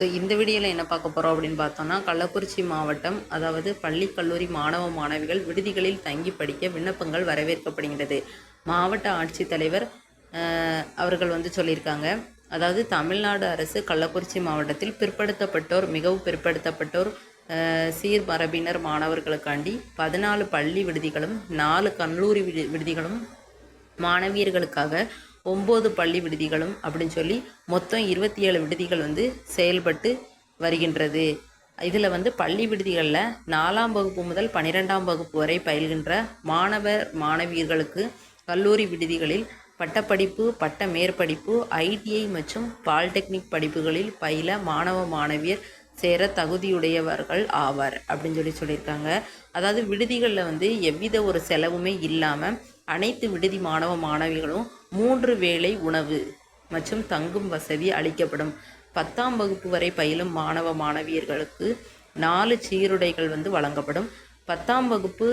So இந்த வீடியோவில் என்ன பார்க்க போகிறோம் அப்படின்னு பார்த்தோம்னா கள்ளக்குறிச்சி மாவட்டம் அதாவது பள்ளி கல்லூரி மாணவ மாணவிகள் விடுதிகளில் தங்கி படிக்க விண்ணப்பங்கள் வரவேற்கப்படுகிறது மாவட்ட ஆட்சித்தலைவர் அவர்கள் வந்து சொல்லியிருக்காங்க. அதாவது தமிழ்நாடு அரசு கள்ளக்குறிச்சி மாவட்டத்தில் பிற்படுத்தப்பட்டோர் மிகவும் பிற்படுத்தப்பட்டோர் சீர் சீர்மரபினர் மாணவர்களுக்காண்டி பதினாலு பள்ளி விடுதிகளும் நாலு கல்லூரி விடு விடுதிகளும் மாணவியர்களுக்காக ஒம்பது பள்ளி விடுதிகளும் அப்படின்னு சொல்லி மொத்தம் இருபத்தி ஏழு விடுதிகள் வந்து செயல்பட்டு வருகின்றது. இதில் வந்து பள்ளி விடுதிகளில் நாலாம் வகுப்பு முதல் பன்னிரெண்டாம் வகுப்பு வரை பயில்கின்ற மாணவர் மாணவியர்களுக்கு கல்லூரி விடுதிகளில் பட்டப்படிப்பு பட்ட மேற்படிப்பு ஐடிஐ மற்றும் பாலிடெக்னிக் படிப்புகளில் பயில மாணவ மாணவியர் சேர தகுதியுடையவர்கள் ஆவார் அப்படின்னு சொல்லி சொல்லியிருக்காங்க. அதாவது விடுதிகளில் வந்து எவ்வித ஒரு செலவுமே இல்லாமல் அனைத்து விடுதி மாணவ மாணவிகளும் மூன்று வேளை உணவு மற்றும் தங்கும் வசதி அளிக்கப்படும். பத்தாம் வகுப்பு வரை பயிலும் மாணவ மாணவியர்களுக்கு நாலு சீருடைகள் வந்து வழங்கப்படும். பத்தாம் வகுப்பு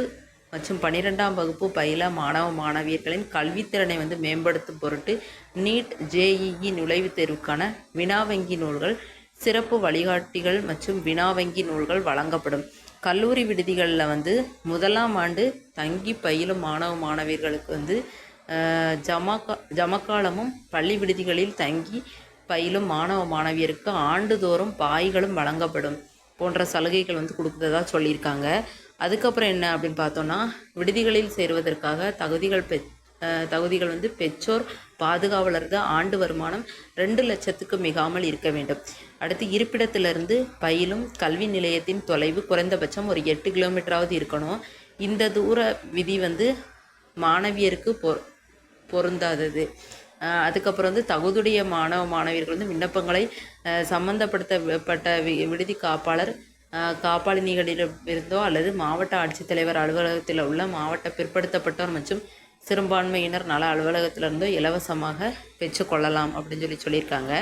மற்றும் பன்னிரெண்டாம் வகுப்பு பயில மாணவ மாணவியர்களின் கல்வித்திறனை வந்து மேம்படுத்தும் பொருட்டு நீட் ஜேஇஇ நுழைவுத் தேர்வுக்கான வினாவங்கி நூல்கள் சிறப்பு வழிகாட்டிகள் மற்றும் வினாவங்கி நூல்கள் வழங்கப்படும். கல்லூரி விடுதிகளில் வந்து முதலாம் ஆண்டு தங்கி பயிலும் மாணவ மாணவியர்களுக்கு வந்து ஜமக்கா ஜமாக்கா ஜமக்காலமும் பள்ளி விடுதிகளில் தங்கி பயிலும் மாணவ மாணவியருக்கு ஆண்டுதோறும் பாய்களும் வழங்கப்படும் போன்ற சலுகைகள் வந்து கொடுக்குறதா சொல்லியிருக்காங்க. அதுக்கப்புறம் என்ன அப்படின்னு பார்த்தோன்னா விடுதிகளில் சேருவதற்காக தகுதிகள் பெ தகுதிகள் வந்து பெற்றோர் பாதுகாவலர்கள் ஆண்டு வருமானம் ரெண்டு லட்சத்துக்கு மிகாமல் இருக்க வேண்டும். அடுத்து இருப்பிடத்திலிருந்து பயிலும் கல்வி நிலையத்தின் தொலைவு குறைந்தபட்சம் ஒரு எட்டு கிலோமீட்டராவது இருக்கணும். இந்த தூர விதி வந்து மாணவியருக்கு பொ பொருந்தாதது. அதுக்கப்புறம் வந்து தகுதியுடைய மாணவ மாணவியர்கள் வந்து விண்ணப்பங்களை சம்மந்தப்படுத்தப்பட்ட சம்பந்தப்படுத்தப்பட்ட வி- விடுதி காப்பாளர் காப்பாளினிகளிடம் இருந்தோ அல்லது மாவட்ட ஆட்சித்தலைவர் அலுவலகத்தில் உள்ள மாவட்ட பிற்படுத்தப்பட்டோர் மற்றும் சிறுபான்மையினர் நல அலுவலகத்திலிருந்து இலவசமாக பெற்றுக்கொள்ளலாம் அப்படின்னு சொல்லி சொல்லியிருக்காங்க.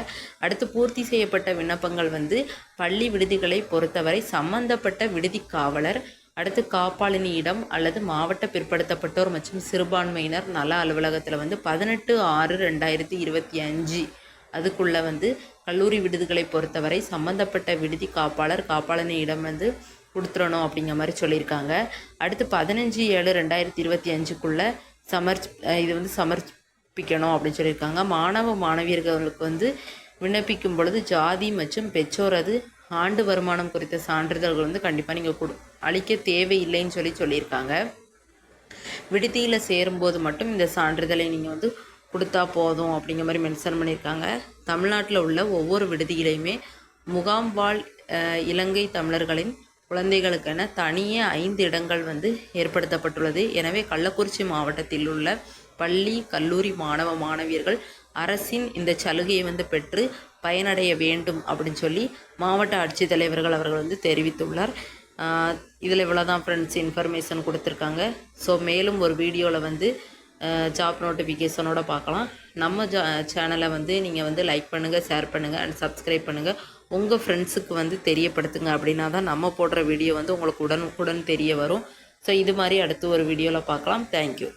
அடுத்து பூர்த்தி செய்யப்பட்ட விண்ணப்பங்கள் வந்து பள்ளி விடுதிகளை பொறுத்தவரை சம்பந்தப்பட்ட விடுதி காவலர் அடுத்து காப்பாளினியிடம் அல்லது மாவட்ட பிற்படுத்தப்பட்டோர் மற்றும் சிறுபான்மையினர் நல அலுவலகத்தில் வந்து பதினெட்டு ஆறு ரெண்டாயிரத்தி இருபத்தி அஞ்சு. அதுக்குள்ளே வந்து கல்லூரி விடுதிகளை பொறுத்தவரை சம்மந்தப்பட்ட விடுதி காப்பாளர் காப்பாளனியிடம் வந்து கொடுத்துடணும் அப்படிங்கிற மாதிரி சொல்லியிருக்காங்க. அடுத்து பதினஞ்சு ஏழு ரெண்டாயிரத்தி இருபத்தி அஞ்சுக்குள்ளே சமர்ச் இது வந்து சமர்ப்பிக்கணும் அப்படின்னு சொல்லியிருக்காங்க. மாணவ மாணவியர்களுக்கு வந்து விண்ணப்பிக்கும் பொழுது ஜாதி மற்றும் பெற்றோரது ஆண்டு வருமானம் குறித்த சான்றிதழ்கள் வந்து கண்டிப்பாக நீங்கள் கொடு அளிக்க தேவையில்லைன்னு சொல்லி சொல்லியிருக்காங்க. விடுதியில் சேரும்போது மட்டும் இந்த சான்றிதழை நீங்கள் வந்து கொடுத்தா போதும் அப்படிங்கிற மாதிரி மென்ஷன் பண்ணியிருக்காங்க. தமிழ்நாட்டில் உள்ள ஒவ்வொரு விடுதியிலையுமே முகாம்வாழ் இலங்கை தமிழர்களின் குழந்தைகளுக்கென தனியே ஐந்து இடங்கள் வந்து ஏற்படுத்தப்பட்டுள்ளது. எனவே கள்ளக்குறிச்சி மாவட்டத்தில் உள்ள பள்ளி கல்லூரி மாணவ மாணவியர்கள் அரசின் இந்த சலுகையை வந்து பெற்று பயனடைய வேண்டும் அப்படின்னு சொல்லி மாவட்ட ஆட்சித்தலைவர்கள் அவர்கள் வந்து தெரிவித்துள்ளார். இதில் இவ்வளோ தான் ஃப்ரெண்ட்ஸ் இன்ஃபர்மேஷன் கொடுத்துருக்காங்க. ஸோ மேலும் ஒரு வீடியோவில் வந்து ஜாப் நோட்டிஃபிகேஷனோட பார்க்கலாம். நம்ம ஜா சேனலை வந்து நீங்கள் வந்து லைக் பண்ணுங்கள் ஷேர் பண்ணுங்கள் அண்ட் சப்ஸ்கிரைப் பண்ணுங்கள் உங்கள் ஃப்ரெண்ட்ஸுக்கு வந்து தெரியப்படுத்துங்க அப்படின்னா தான் நம்ம போடுற வீடியோ வந்து உங்களுக்கு உடனுக்குடன் தெரிய வரும். ஸோ இது மாதிரி அடுத்து ஒரு வீடியோவில் பார்க்கலாம். தேங்க்யூ